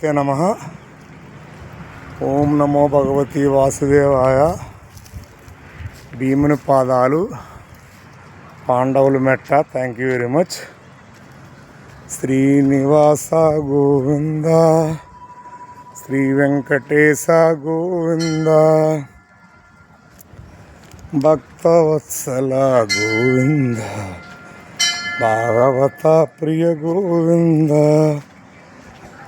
తే నమ ఓం నమో భగవతి వాసుదేవాయ భీముని పాదాలు పాండవులు మెట్ట thank you very much Srinivasa Govinda Sri Venkatesa Govinda Bhaktavatsala Govinda భాగవత ప్రియ గోవింద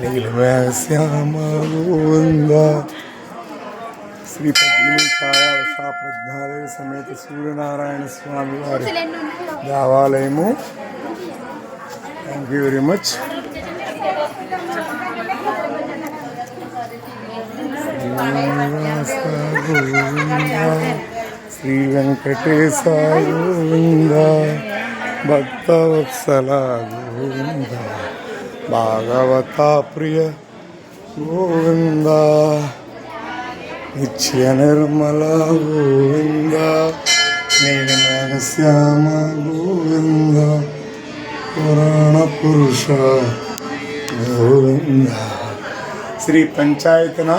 నీలమేఘ శ్యామ గోవింద శ్రీ పద్మిని ఛాయ ప్రజ్ఞాదేవి సమేత సూర్యనారాయణ స్వామి వారి దేవాలయము. Thank you very much Srinivasa Govinda Sri Venkatesa Govinda Bhaktavatsala Govinda భాగవత ప్రియ గోవింద నిత్య నిర్మల గోవింద నీలమేఘ శ్యామ గోవింద పురాణ పురుష గోవింద శ్రీ పంచాయతన